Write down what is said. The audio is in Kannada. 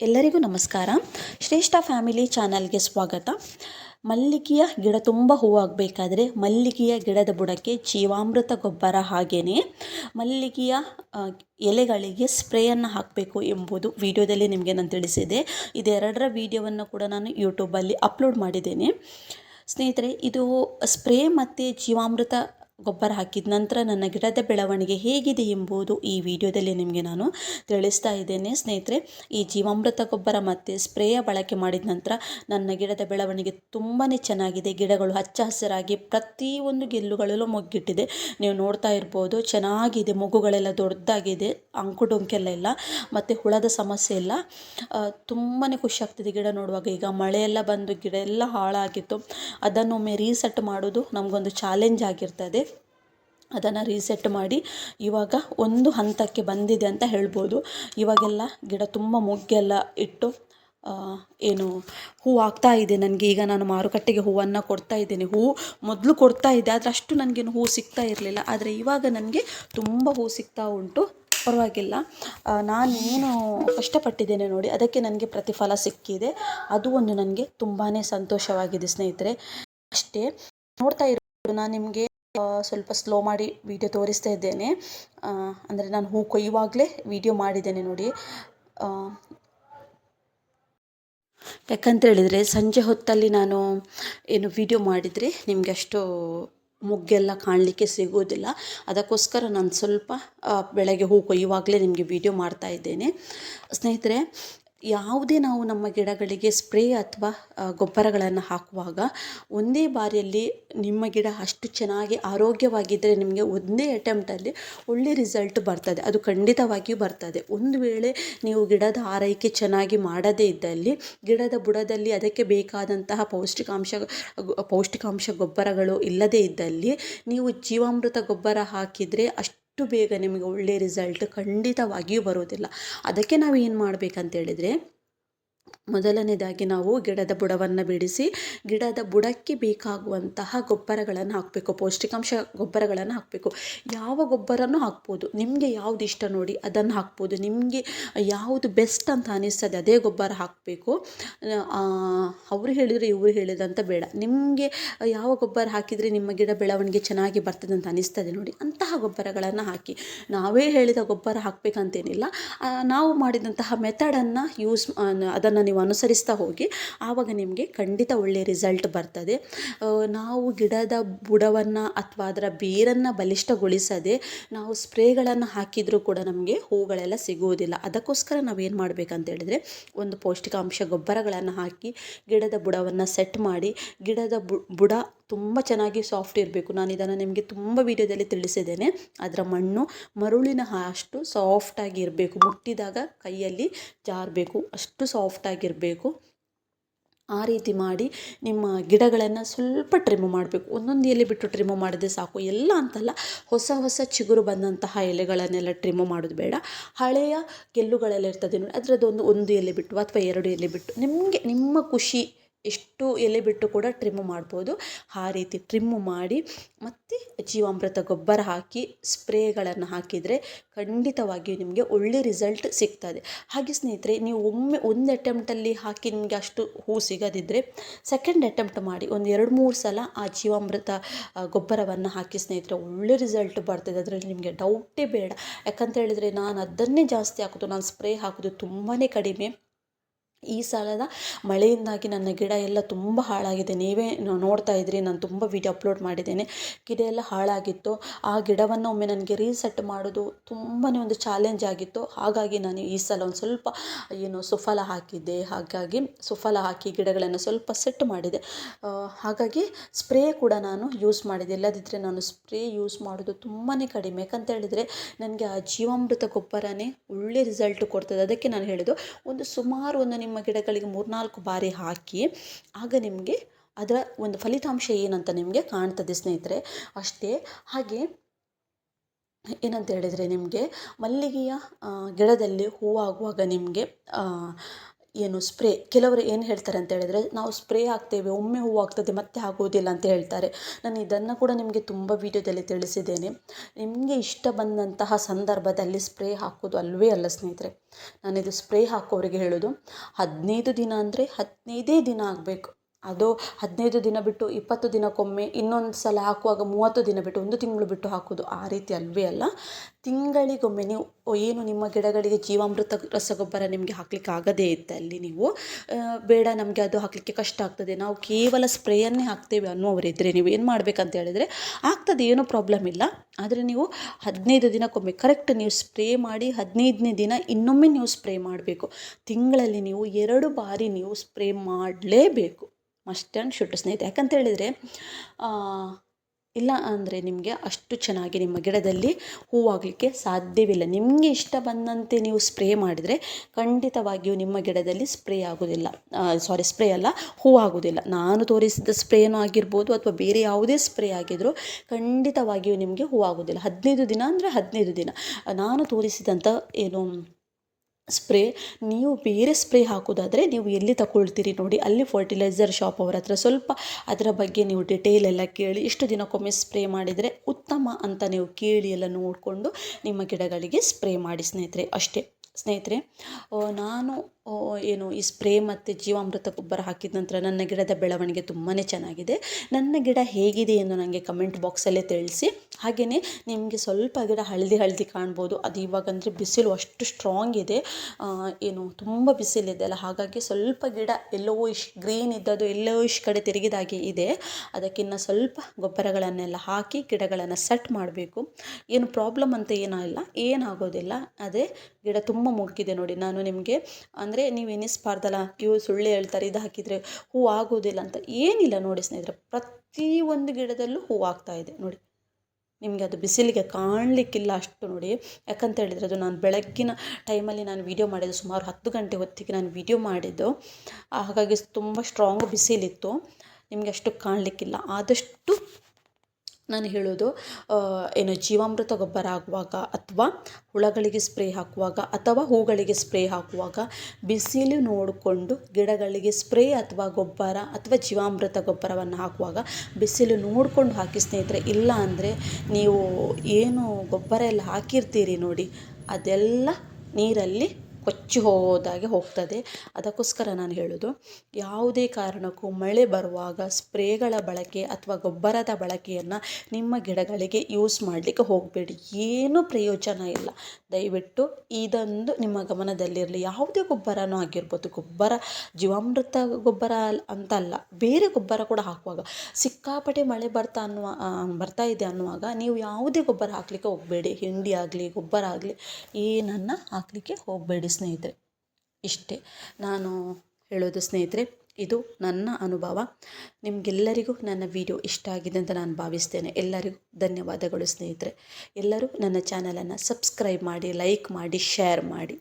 ಎಲ್ಲರಿಗೂ ನಮಸ್ಕಾರ. ಶ್ರೇಷ್ಠ ಫ್ಯಾಮಿಲಿ ಚಾನಲ್ಗೆ ಸ್ವಾಗತ. ಮಲ್ಲಿಗೆಯ ಗಿಡ ತುಂಬ ಹೂವಾಗಬೇಕಾದ್ರೆ ಮಲ್ಲಿಗೆಯ ಗಿಡದ ಬುಡಕ್ಕೆ ಜೀವಾಮೃತ ಗೊಬ್ಬರ ಹಾಗೆಯೇ ಮಲ್ಲಿಗೆಯ ಎಲೆಗಳಿಗೆ ಸ್ಪ್ರೇಯನ್ನು ಹಾಕಬೇಕು ಎಂಬುದು ವಿಡಿಯೋದಲ್ಲಿ ನಿಮಗೆ ನಾನು ತಿಳಿಸಿದೆ. ಇದೆರಡರ ವಿಡಿಯೋವನ್ನು ಕೂಡ ನಾನು ಯೂಟ್ಯೂಬಲ್ಲಿ ಅಪ್ಲೋಡ್ ಮಾಡಿದ್ದೇನೆ. ಸ್ನೇಹಿತರೆ, ಇದು ಸ್ಪ್ರೇ ಮತ್ತು ಜೀವಾಮೃತ ಗೊಬ್ಬರ ಹಾಕಿದ ನಂತರ ನನ್ನ ಗಿಡದ ಬೆಳವಣಿಗೆ ಹೇಗಿದೆ ಎಂಬುದು ಈ ವಿಡಿಯೋದಲ್ಲಿ ನಿಮಗೆ ನಾನು ತಿಳಿಸ್ತಾ ಇದ್ದೇನೆ. ಸ್ನೇಹಿತರೆ, ಈ ಜೀವಾಮೃತ ಗೊಬ್ಬರ ಮತ್ತು ಸ್ಪ್ರೇಯ ಬಳಕೆ ಮಾಡಿದ ನಂತರ ನನ್ನ ಗಿಡದ ಬೆಳವಣಿಗೆ ತುಂಬಾ ಚೆನ್ನಾಗಿದೆ. ಗಿಡಗಳು ಹಚ್ಚ ಹಸಿರಾಗಿ ಪ್ರತಿಯೊಂದು ಗೆಲ್ಲುಗಳಲ್ಲೂ ಮೊಗ್ಗಿಟ್ಟಿದೆ. ನೀವು ನೋಡ್ತಾ ಇರ್ಬೋದು, ಚೆನ್ನಾಗಿದೆ. ಮಗುಗಳೆಲ್ಲ ದೊಡ್ಡದಾಗಿದೆ. ಅಂಕುಡೊಂಕೆಲ್ಲ ಇಲ್ಲ. ಮತ್ತು ಹುಳದ ಸಮಸ್ಯೆ ಇಲ್ಲ. ತುಂಬಾ ಖುಷಿ ಆಗ್ತಿದೆ ಗಿಡ ನೋಡುವಾಗ. ಈಗ ಮಳೆಯೆಲ್ಲ ಬಂದು ಗಿಡ ಎಲ್ಲ ಹಾಳಾಗಿತ್ತು. ಅದನ್ನೊಮ್ಮೆ ರೀಸೆಟ್ ಮಾಡೋದು ನಮಗೊಂದು ಚಾಲೆಂಜ್ ಆಗಿರ್ತದೆ. ಅದನ್ನು ರೀಸೆಟ್ ಮಾಡಿ ಇವಾಗ ಒಂದು ಹಂತಕ್ಕೆ ಬಂದಿದೆ ಅಂತ ಹೇಳ್ಬೋದು. ಇವಾಗೆಲ್ಲ ಗಿಡ ತುಂಬ ಮೊಗ್ಗೆಲ್ಲ ಇಟ್ಟು ಏನು ಹೂ ಆಗ್ತಾ ಇದೆ ನನಗೆ. ಈಗ ನಾನು ಮಾರುಕಟ್ಟೆಗೆ ಹೂವನ್ನು ಕೊಡ್ತಾ ಇದ್ದೇನೆ. ಹೂ ಮೊದಲು ಕೊಡ್ತಾ ಇದ್ದೆ ಆದರೆ ಅಷ್ಟು ನನಗೇನು ಹೂ ಸಿಗ್ತಾ ಇರಲಿಲ್ಲ. ಆದರೆ ಇವಾಗ ನನಗೆ ತುಂಬ ಹೂ ಸಿಗ್ತಾ ಉಂಟು. ಪರವಾಗಿಲ್ಲ. ನಾನೇನು ಕಷ್ಟಪಟ್ಟಿದ್ದೇನೆ ನೋಡಿ, ಅದಕ್ಕೆ ನನಗೆ ಪ್ರತಿಫಲ ಸಿಕ್ಕಿದೆ. ಅದು ಒಂದು ನನಗೆ ತುಂಬಾ ಸಂತೋಷವಾಗಿದೆ ಸ್ನೇಹಿತರೆ. ಅಷ್ಟೇ, ನೋಡ್ತಾ ಇರೋದು, ನಾನು ನಿಮಗೆ ಸ್ವಲ್ಪ ಸ್ಲೋ ಮಾಡಿ ವಿಡಿಯೋ ತೋರಿಸ್ತಾ ಇದ್ದೇನೆ. ಅಂದರೆ ನಾನು ಹೂ ಕೊಯ್ಯುವಾಗಲೇ ವಿಡಿಯೋ ಮಾಡಿದ್ದೇನೆ ನೋಡಿ. ಯಾಕಂತ ಹೇಳಿದರೆ ಸಂಜೆ ಹೊತ್ತಲ್ಲಿ ನಾನು ಏನು ವಿಡಿಯೋ ಮಾಡಿದರೆ ನಿಮಗೆ ಅಷ್ಟು ಮುಗ್ಗೆಲ್ಲ ಕಾಣಲಿಕ್ಕೆ ಸಿಗೋದಿಲ್ಲ ಅದಕ್ಕೋಸ್ಕರ ನಾನು ಸ್ವಲ್ಪ ಬೆಳಗ್ಗೆ ಹೂ ಕೊಯ್ಯುವಾಗಲೇ ನಿಮಗೆ ವಿಡಿಯೋ ಮಾಡ್ತಾ ಇದ್ದೇನೆ. ಸ್ನೇಹಿತರೆ ಯಾವುದೇ ನಾವು ನಮ್ಮ ಗಿಡಗಳಿಗೆ ಸ್ಪ್ರೇ ಅಥವಾ ಗೊಬ್ಬರಗಳನ್ನು ಹಾಕುವಾಗ ಒಂದೇ ಬಾರಿಯಲ್ಲಿ ನಿಮ್ಮ ಗಿಡ ಅಷ್ಟು ಚೆನ್ನಾಗಿ ಆರೋಗ್ಯವಾಗಿದ್ದರೆ ನಿಮಗೆ ಒಂದೇ ಅಟೆಂಪ್ಟಲ್ಲಿ ಒಳ್ಳೆ ರಿಸಲ್ಟ್ ಬರ್ತದೆ. ಅದು ಖಂಡಿತವಾಗಿಯೂ ಬರ್ತದೆ. ಒಂದು ವೇಳೆ ನೀವು ಗಿಡದ ಆರೈಕೆ ಚೆನ್ನಾಗಿ ಮಾಡದೇ ಇದ್ದಲ್ಲಿ, ಗಿಡದ ಬುಡದಲ್ಲಿ ಅದಕ್ಕೆ ಬೇಕಾದಂತಹ ಪೌಷ್ಟಿಕಾಂಶ ಪೌಷ್ಟಿಕಾಂಶ ಗೊಬ್ಬರಗಳು ಇಲ್ಲದೇ ಇದ್ದಲ್ಲಿ ನೀವು ಜೀವಾಮೃತ ಗೊಬ್ಬರ ಹಾಕಿದರೆ ಅಷ್ಟು ಬೇಗ ನಿಮಗೆ ಒಳ್ಳೆಯ ರಿಸಲ್ಟ್ ಖಂಡಿತವಾಗಿಯೂ ಬರೋದಿಲ್ಲ. ಅದಕ್ಕೆ ನಾವು ಏನು ಮಾಡಬೇಕಂತ ಹೇಳಿದರೆ ಮೊದಲನೇದಾಗಿ ನಾವು ಗಿಡದ ಬುಡವನ್ನು ಬಿಡಿಸಿ, ಗಿಡದ ಬುಡಕ್ಕೆ ಬೇಕಾಗುವಂತಹ ಗೊಬ್ಬರಗಳನ್ನು ಹಾಕಬೇಕು, ಪೌಷ್ಟಿಕಾಂಶ ಗೊಬ್ಬರಗಳನ್ನು ಹಾಕಬೇಕು. ಯಾವ ಗೊಬ್ಬರನೂ ಹಾಕ್ಬೋದು. ನಿಮಗೆ ಯಾವುದು ಇಷ್ಟ ನೋಡಿ ಅದನ್ನು ಹಾಕ್ಬೋದು. ನಿಮಗೆ ಯಾವುದು ಬೆಸ್ಟ್ ಅಂತ ಅನಿಸ್ತದೆ ಅದೇ ಗೊಬ್ಬರ ಹಾಕಬೇಕು. ಅವರು ಹೇಳಿದರೆ ಇವರು ಹೇಳಿದಂತ ಬೇಡ. ನಿಮಗೆ ಯಾವ ಗೊಬ್ಬರ ಹಾಕಿದರೆ ನಿಮ್ಮ ಗಿಡ ಬೆಳವಣಿಗೆ ಚೆನ್ನಾಗಿ ಬರ್ತದೆ ಅಂತ ಅನಿಸ್ತದೆ ನೋಡಿ, ಅಂತಹ ಗೊಬ್ಬರಗಳನ್ನು ಹಾಕಿ. ನಾವೇ ಹೇಳಿದ ಗೊಬ್ಬರ ಹಾಕಬೇಕಂತೇನಿಲ್ಲ. ನಾವು ಮಾಡಿದಂತಹ ಮೆಥಡನ್ನು ಯೂಸ್ ಅದನ್ನು ನೀವು ಅನುಸರಿಸ್ತಾ ಹೋಗಿ, ಆವಾಗ ನಿಮಗೆ ಖಂಡಿತ ಒಳ್ಳೆಯ ರಿಸಲ್ಟ್ ಬರ್ತದೆ. ನಾವು ಗಿಡದ ಬುಡವನ್ನು ಅಥವಾ ಅದರ ಬೇರನ್ನು ಬಲಿಷ್ಠಗೊಳಿಸದೆ ನಾವು ಸ್ಪ್ರೇಗಳನ್ನು ಹಾಕಿದರೂ ಕೂಡ ನಮಗೆ ಹೂಗಳೆಲ್ಲ ಸಿಗುವುದಿಲ್ಲ. ಅದಕ್ಕೋಸ್ಕರ ನಾವೇನು ಮಾಡಬೇಕಂತ ಹೇಳಿದರೆ, ಒಂದು ಪೌಷ್ಟಿಕಾಂಶ ಗೊಬ್ಬರಗಳನ್ನು ಹಾಕಿ ಗಿಡದ ಬುಡವನ್ನು ಸೆಟ್ ಮಾಡಿ, ಗಿಡದ ಬುಡ ತುಂಬ ಚೆನ್ನಾಗಿ ಸಾಫ್ಟ್ ಇರಬೇಕು. ನಾನು ಇದನ್ನು ನಿಮಗೆ ತುಂಬ ವಿಡಿಯೋದಲ್ಲಿ ತಿಳಿಸಿದ್ದೇನೆ. ಅದರ ಮಣ್ಣು ಮರುಳಿನ ಅಷ್ಟು ಸಾಫ್ಟಾಗಿ ಇರಬೇಕು. ಮುಟ್ಟಿದಾಗ ಕೈಯಲ್ಲಿ ಜಾರಬೇಕು. ಅಷ್ಟು ಸಾಫ್ಟಾಗಿರಬೇಕು ಆ ರೀತಿ ಮಾಡಿ ನಿಮ್ಮ ಗಿಡಗಳನ್ನು ಸ್ವಲ್ಪ ಟ್ರಿಮ್ ಮಾಡಬೇಕು. ಒಂದೊಂದು ಎಲೆ ಬಿಟ್ಟು ಟ್ರಿಮ್ ಮಾಡಿದ್ರೆ ಸಾಕು. ಎಲ್ಲ ಅಂತಲ್ಲ ಹೊಸ ಹೊಸ ಚಿಗುರು ಬಂದಂತಹ ಎಲೆಗಳನ್ನೆಲ್ಲ ಟ್ರಿಮ್ ಮಾಡೋದು ಬೇಡ. ಹಳೆಯ ಗೆಲ್ಲುಗಳೆಲ್ಲ ಇರ್ತದೆ ನೋಡಿ. ಅದರದ್ದೊಂದು ಒಂದು ಎಲೆ ಬಿಟ್ಟು ಅಥವಾ ಎರಡು ಎಲೆ ಬಿಟ್ಟು ನಿಮಗೆ ನಿಮ್ಮ ಖುಷಿ ಎಷ್ಟು ಎಲೆ ಬಿಟ್ಟು ಕೂಡ ಟ್ರಿಮ್ ಮಾಡ್ಬೋದು. ಆ ರೀತಿ ಟ್ರಿಮ್ ಮಾಡಿ ಮತ್ತು ಜೀವಾಮೃತ ಗೊಬ್ಬರ ಹಾಕಿ, ಸ್ಪ್ರೇಗಳನ್ನು ಹಾಕಿದರೆ ಖಂಡಿತವಾಗಿಯೂ ನಿಮಗೆ ಒಳ್ಳೆ ರಿಸಲ್ಟ್ ಸಿಗ್ತದೆ. ಹಾಗೆ ಸ್ನೇಹಿತರೆ, ನೀವು ಒಮ್ಮೆ ಒಂದು ಅಟೆಂಪ್ಟಲ್ಲಿ ಹಾಕಿ ನಿಮಗೆ ಅಷ್ಟು ಹೂ ಸಿಗದಿದ್ದರೆ ಸೆಕೆಂಡ್ ಅಟೆಂಪ್ಟ್ ಮಾಡಿ ಒಂದು ಎರಡು ಮೂರು ಸಲ ಆ ಜೀವಾಮೃತ ಗೊಬ್ಬರವನ್ನು ಹಾಕಿ ಸ್ನೇಹಿತರೆ ಒಳ್ಳೆ ರಿಸಲ್ಟ್ ಬರ್ತದೆ. ಅದರಲ್ಲಿ ನಿಮಗೆ ಡೌಟೇ ಬೇಡ. ಯಾಕಂತ ಹೇಳಿದರೆ ನಾನು ಅದನ್ನೇ ಜಾಸ್ತಿ ಹಾಕೋದು, ನಾನು ಸ್ಪ್ರೇ ಹಾಕೋದು ತುಂಬಾ ಕಡಿಮೆ. ಈ ಸಲದ ಮಳೆಯಿಂದಾಗಿ ನನ್ನ ಗಿಡ ಎಲ್ಲ ತುಂಬ ಹಾಳಾಗಿದೆ. ನೀವೇ ನೋಡ್ತಾ ಇದ್ರಿ. ನಾನು ತುಂಬ ವಿಡಿಯೋ ಅಪ್ಲೋಡ್ ಮಾಡಿದ್ದೇನೆ. ಗಿಡ ಎಲ್ಲ ಹಾಳಾಗಿತ್ತು. ಆ ಗಿಡವನ್ನು ಒಮ್ಮೆ ನನಗೆ ರೀಸೆಟ್ ಮಾಡೋದು ತುಂಬಾ ಒಂದು ಚಾಲೆಂಜ್ ಆಗಿತ್ತು. ಹಾಗಾಗಿ ನಾನು ಈ ಸಲ ಒಂದು ಸ್ವಲ್ಪ, ಏನು, ಸುಫಲ ಹಾಕಿದ್ದೆ. ಹಾಗಾಗಿ ಸುಫಲ ಹಾಕಿ ಗಿಡಗಳನ್ನು ಸ್ವಲ್ಪ ಸೆಟ್ ಮಾಡಿದೆ. ಹಾಗಾಗಿ ಸ್ಪ್ರೇ ಕೂಡ ನಾನು ಯೂಸ್ ಮಾಡಿದೆ. ಇಲ್ಲದಿದ್ದರೆ ನಾನು ಸ್ಪ್ರೇ ಯೂಸ್ ಮಾಡೋದು ತುಂಬಾ ಕಡಿಮೆ. ಯಾಕಂತ ಹೇಳಿದರೆ ನನಗೆ ಆ ಜೀವಾಮೃತ ಗೊಬ್ಬರನೇ ಒಳ್ಳೆ ರಿಸಲ್ಟ್ ಕೊಡ್ತದೆ. ಅದಕ್ಕೆ ನಾನು ಹೇಳಿದ್ದು ಒಂದು ಸುಮಾರು ಒಂದು ನಿಮ್ಮ ಗಿಡಗಳಿಗೆ ಮೂರ್ನಾಲ್ಕು ಬಾರಿ ಹಾಕಿ, ಆಗ ನಿಮಗೆ ಅದರ ಒಂದು ಫಲಿತಾಂಶ ಏನಂತ ನಿಮಗೆ ಕಾಣ್ತದೆ ಸ್ನೇಹಿತರೆ. ಅಷ್ಟೇ, ಹಾಗೆ ಏನಂತ ಹೇಳಿದರೆ ನಿಮಗೆ ಮಲ್ಲಿಗೆಯ ಗಿಡದಲ್ಲಿ ಹೂವಾಗುವಾಗ ನಿಮಗೆ ಏನು ಸ್ಪ್ರೇ, ಕೆಲವರು ಏನು ಹೇಳ್ತಾರೆ ಅಂತ ಹೇಳಿದರೆ, ನಾವು ಸ್ಪ್ರೇ ಹಾಕ್ತೇವೆ, ಒಮ್ಮೆ ಹೂವು ಆಗ್ತದೆ, ಮತ್ತೆ ಆಗೋದಿಲ್ಲ ಅಂತ ಹೇಳ್ತಾರೆ. ನಾನು ಇದನ್ನು ಕೂಡ ನಿಮಗೆ ತುಂಬ ವೀಡಿಯೋದಲ್ಲಿ ತಿಳಿಸಿದ್ದೇನೆ. ನಿಮಗೆ ಇಷ್ಟ ಬಂದಂತಹ ಸಂದರ್ಭದಲ್ಲಿ ಸ್ಪ್ರೇ ಹಾಕೋದು ಅಲ್ಲವೇ ಅಲ್ಲ ಸ್ನೇಹಿತರೆ. ನಾನಿದು ಸ್ಪ್ರೇ ಹಾಕೋರಿಗೆ ಹೇಳೋದು, ಹದಿನೈದು ದಿನ ಅಂದರೆ ಹದಿನೈದೇ ದಿನ ಆಗಬೇಕು. ಅದು ಹದಿನೈದು ದಿನ ಬಿಟ್ಟು ಇಪ್ಪತ್ತು ದಿನಕ್ಕೊಮ್ಮೆ ಇನ್ನೊಂದು ಸಲ ಹಾಕುವಾಗ ಮೂವತ್ತು ದಿನ ಬಿಟ್ಟು ಒಂದು ತಿಂಗಳು ಬಿಟ್ಟು ಹಾಕೋದು ಆ ರೀತಿ ಅಲ್ವೇ ಅಲ್ಲ. ತಿಂಗಳಿಗೊಮ್ಮೆ ನೀವು ಏನು ನಿಮ್ಮ ಗಿಡಗಳಿಗೆ ಜೀವಾಮೃತ ರಸಗೊಬ್ಬರ ನಿಮಗೆ ಹಾಕಲಿಕ್ಕೆ ಆಗದೇ ಇದ್ದಲ್ಲಿ ನೀವು ಬೇಡ ನಮಗೆ ಅದು ಹಾಕಲಿಕ್ಕೆ ಕಷ್ಟ ಆಗ್ತದೆ. ನಾವು ಕೇವಲ ಸ್ಪ್ರೇಯನ್ನೇ ಹಾಕ್ತೇವೆ ಅನ್ನುವರಿದ್ದರೆ ನೀವು ಏನು ಮಾಡಬೇಕಂತ ಹೇಳಿದರೆ ಆಗ್ತದೆ, ಏನೂ ಪ್ರಾಬ್ಲಮ್ ಇಲ್ಲ. ಆದರೆ ನೀವು ಹದಿನೈದು ದಿನಕ್ಕೊಮ್ಮೆ ಕರೆಕ್ಟ್ ನೀವು ಸ್ಪ್ರೇ ಮಾಡಿ ಹದಿನೈದನೇ ದಿನ ಇನ್ನೊಮ್ಮೆ ನೀವು ಸ್ಪ್ರೇ ಮಾಡಬೇಕು. ತಿಂಗಳಲ್ಲಿ ನೀವು ಎರಡು ಬಾರಿ ನೀವು ಸ್ಪ್ರೇ ಮಾಡಲೇಬೇಕು. ಮಸ್ಟ್ ಆ್ಯಂಡ್ ಶುಡ್ ಸ್ನೇಹಿತ ಯಾಕಂತ ಹೇಳಿದರೆ ಇಲ್ಲ ಅಂದರೆ ನಿಮಗೆ ಅಷ್ಟು ಚೆನ್ನಾಗಿ ನಿಮ್ಮ ಗಿಡದಲ್ಲಿ ಹೂವಾಗಲಿಕ್ಕೆ ಸಾಧ್ಯವಿಲ್ಲ. ನಿಮಗೆ ಇಷ್ಟ ಬಂದಂತೆ ನೀವು ಸ್ಪ್ರೇ ಮಾಡಿದರೆ ಖಂಡಿತವಾಗಿಯೂ ನಿಮ್ಮ ಗಿಡದಲ್ಲಿ ಸ್ಪ್ರೇ ಆಗೋದಿಲ್ಲ. ಸಾರಿ ಸ್ಪ್ರೇ ಅಲ್ಲ ಹೂವಾಗೋದಿಲ್ಲ ನಾನು ತೋರಿಸಿದ ಸ್ಪ್ರೇನೂ ಆಗಿರ್ಬೋದು ಅಥವಾ ಬೇರೆ ಯಾವುದೇ ಸ್ಪ್ರೇ ಆಗಿದ್ದರೂ ಖಂಡಿತವಾಗಿಯೂ ನಿಮಗೆ ಹೂವಾಗೋದಿಲ್ಲ ಹದಿನೈದು ದಿನ ಅಂದರೆ ಹದಿನೈದು ದಿನ. ನಾನು ತೋರಿಸಿದಂಥ ಏನು ಸ್ಪ್ರೇ, ನೀವು ಬೇರೆ ಸ್ಪ್ರೇ ಹಾಕೋದಾದರೆ ನೀವು ಎಲ್ಲಿ ತಗೊಳ್ತೀರಿ ನೋಡಿ, ಅಲ್ಲಿ ಫರ್ಟಿಲೈಸರ್ ಶಾಪ್ ಅವರ ಹತ್ರ ಸ್ವಲ್ಪ ಅದರ ಬಗ್ಗೆ ನೀವು ಡಿಟೇಲ್ ಎಲ್ಲ ಕೇಳಿ, ಇಷ್ಟು ದಿನಕ್ಕೊಮ್ಮೆ ಸ್ಪ್ರೇ ಮಾಡಿದರೆ ಉತ್ತಮ ಅಂತ ನೀವು ಕೇಳಿ ಎಲ್ಲ ನೋಡಿಕೊಂಡು ನಿಮ್ಮ ಗಿಡಗಳಿಗೆ ಸ್ಪ್ರೇ ಮಾಡಿ ಸ್ನೇಹಿತರೆ, ಅಷ್ಟೇ. ಸ್ನೇಹಿತರೆ ನಾನು ಏನು ಈ ಸ್ಪ್ರೇ ಮತ್ತು ಜೀವಾಮೃತ ಗೊಬ್ಬರ ಹಾಕಿದ ನಂತರ ನನ್ನ ಗಿಡದ ಬೆಳವಣಿಗೆ ತುಂಬಾ ಚೆನ್ನಾಗಿದೆ. ನನ್ನ ಗಿಡ ಹೇಗಿದೆ ಎಂದು ನನಗೆ ಕಮೆಂಟ್ ಬಾಕ್ಸಲ್ಲೇ ತಿಳಿಸಿ. ಹಾಗೆಯೇ ನಿಮಗೆ ಸ್ವಲ್ಪ ಗಿಡ ಹಳದಿ ಹಳದಿ ಕಾಣ್ಬೋದು. ಅದು ಇವಾಗಂದರೆ ಬಿಸಿಲು ಅಷ್ಟು ಸ್ಟ್ರಾಂಗ್ ಇದೆ. ಏನು ತುಂಬ ಬಿಸಿಲಿದೆ ಅಲ್ಲ, ಹಾಗಾಗಿ ಸ್ವಲ್ಪ ಗಿಡ ಎಲ್ಲೋ ಇಶ್ ಗ್ರೀನ್ ಇದ್ದದ್ದು ಎಲ್ಲೋ ಇಶ್ ಕಡೆ ತಿರುಗಿದಾಗೆ ಇದೆ. ಅದಕ್ಕಿನ್ನ ಸ್ವಲ್ಪ ಗೊಬ್ಬರಗಳನ್ನೆಲ್ಲ ಹಾಕಿ ಗಿಡಗಳನ್ನು ಸೆಟ್ ಮಾಡಬೇಕು. ಏನು ಪ್ರಾಬ್ಲಮ್ ಅಂತ ಏನಿಲ್ಲ ಏನಾಗೋದಿಲ್ಲ. ಅದೇ ಗಿಡ ತುಂಬ ಮುಗ್ಗಿದೆ ನೋಡಿ. ನಾನು ನಿಮಗೆ ಅಂದರೆ ನೀವು ಎನಿಸ್ಬಾರ್ದಲ್ಲ ಇವು ಸುಳ್ಳು ಹೇಳ್ತಾರೆ, ಇದು ಹಾಕಿದರೆ ಹೂ ಆಗೋದಿಲ್ಲ ಅಂತ ಏನಿಲ್ಲ ನೋಡಿ ಸ್ನೇಹಿತರೆ. ಪ್ರತಿಯೊಂದು ಗಿಡದಲ್ಲೂ ಹೂ ಆಗ್ತಾ ಇದೆ ನೋಡಿ. ನಿಮಗೆ ಅದು ಬಿಸಿಲಿಗೆ ಕಾಣಲಿಕ್ಕಿಲ್ಲ ಅಷ್ಟು ನೋಡಿ. ಯಾಕಂತ ಹೇಳಿದರೆ ಅದು ನಾನು ಬೆಳಗ್ಗಿನ ಟೈಮಲ್ಲಿ ನಾನು ವೀಡಿಯೋ ಮಾಡಿದ್ದು ಸುಮಾರು ಹತ್ತು ಗಂಟೆ ಹೊತ್ತಿಗೆ ನಾನು ವೀಡಿಯೋ ಮಾಡಿದ್ದು. ಹಾಗಾಗಿ ತುಂಬ ಸ್ಟ್ರಾಂಗ್ ಬಿಸಿಲಿತ್ತು. ನಿಮಗೆ ಅಷ್ಟು ಕಾಣಲಿಕ್ಕಿಲ್ಲ. ಆದಷ್ಟು ನಾನು ಹೇಳೋದು ಏನು ಜೀವಾಮೃತ ಗೊಬ್ಬರ ಆಗುವಾಗ ಅಥವಾ ಹುಳಗಳಿಗೆ ಸ್ಪ್ರೇ ಹಾಕುವಾಗ ಅಥವಾ ಹೂಗಳಿಗೆ ಸ್ಪ್ರೇ ಹಾಕುವಾಗ ಬಿಸಿಲು ನೋಡಿಕೊಂಡು ಗಿಡಗಳಿಗೆ ಸ್ಪ್ರೇ ಅಥವಾ ಗೊಬ್ಬರ ಅಥವಾ ಜೀವಾಮೃತ ಗೊಬ್ಬರವನ್ನು ಹಾಕುವಾಗ ಬಿಸಿಲು ನೋಡಿಕೊಂಡು ಹಾಕಿ ಸ್ನೇಹಿತರೆ, ಇಲ್ಲ ಅಂದರೆ ನೀವು ಏನು ಗೊಬ್ಬರ ಎಲ್ಲ ಹಾಕಿರ್ತೀರಿ ನೋಡಿ, ಅದೆಲ್ಲ ನೀರಲ್ಲಿ ಕೊಚ್ಚಿ ಹೋದಾಗೆ ಹೋಗ್ತದೆ. ಅದಕ್ಕೋಸ್ಕರ ನಾನು ಹೇಳೋದು, ಯಾವುದೇ ಕಾರಣಕ್ಕೂ ಮಳೆ ಬರುವಾಗ ಸ್ಪ್ರೇಗಳ ಬಳಕೆ ಅಥವಾ ಗೊಬ್ಬರದ ಬಳಕೆಯನ್ನು ನಿಮ್ಮ ಗಿಡಗಳಿಗೆ ಯೂಸ್ ಮಾಡಲಿಕ್ಕೆ ಹೋಗಬೇಡಿ. ಏನೂ ಪ್ರಯೋಜನ ಇಲ್ಲ. ದಯವಿಟ್ಟು ಇದೊಂದು ನಿಮ್ಮ ಗಮನದಲ್ಲಿರಲಿ. ಯಾವುದೇ ಗೊಬ್ಬರನೂ ಆಗಿರ್ಬೋದು, ಗೊಬ್ಬರ, ಜೀವಾಮೃತ ಗೊಬ್ಬರ ಅಂತಲ್ಲ, ಬೇರೆ ಗೊಬ್ಬರ ಕೂಡ ಹಾಕುವಾಗ, ಸಿಕ್ಕಾಪಟ್ಟೆ ಮಳೆ ಬರ್ತಾ ಅನ್ನುವ ಬರ್ತಾ ಇದೆ ಅನ್ನುವಾಗ ನೀವು ಯಾವುದೇ ಗೊಬ್ಬರ ಹಾಕಲಿಕ್ಕೆ ಹೋಗಬೇಡಿ. ಹಿಂಡಿ ಆಗಲಿ, ಗೊಬ್ಬರ ಆಗಲಿ, ಏನನ್ನು ಹಾಕಲಿಕ್ಕೆ ಹೋಗಬೇಡಿ. ಸ್ನೇಹಿತರೆ. ಇಷ್ಟೇ. ನಾನು ಹೇಳೋದು ಸ್ನೇಹಿತರೆ, ಇದು ನನ್ನ ಅನುಭವ. ನಿಮಗೆಲ್ಲರಿಗೂ ನನ್ನ ವಿಡಿಯೋ ಇಷ್ಟ ಆಗಿದೆ ಅಂತ ನಾನು ಭಾವಿಸ್ತೇನೆ. ಎಲ್ಲರಿಗೂ ಧನ್ಯವಾದಗಳು ಸ್ನೇಹಿತರೆ. ಎಲ್ಲರೂ ನನ್ನ ಚಾನಲನ್ನು ಸಬ್ಸ್ಕ್ರೈಬ್ ಮಾಡಿ, ಲೈಕ್ ಮಾಡಿ, ಶೇರ್ ಮಾಡಿ.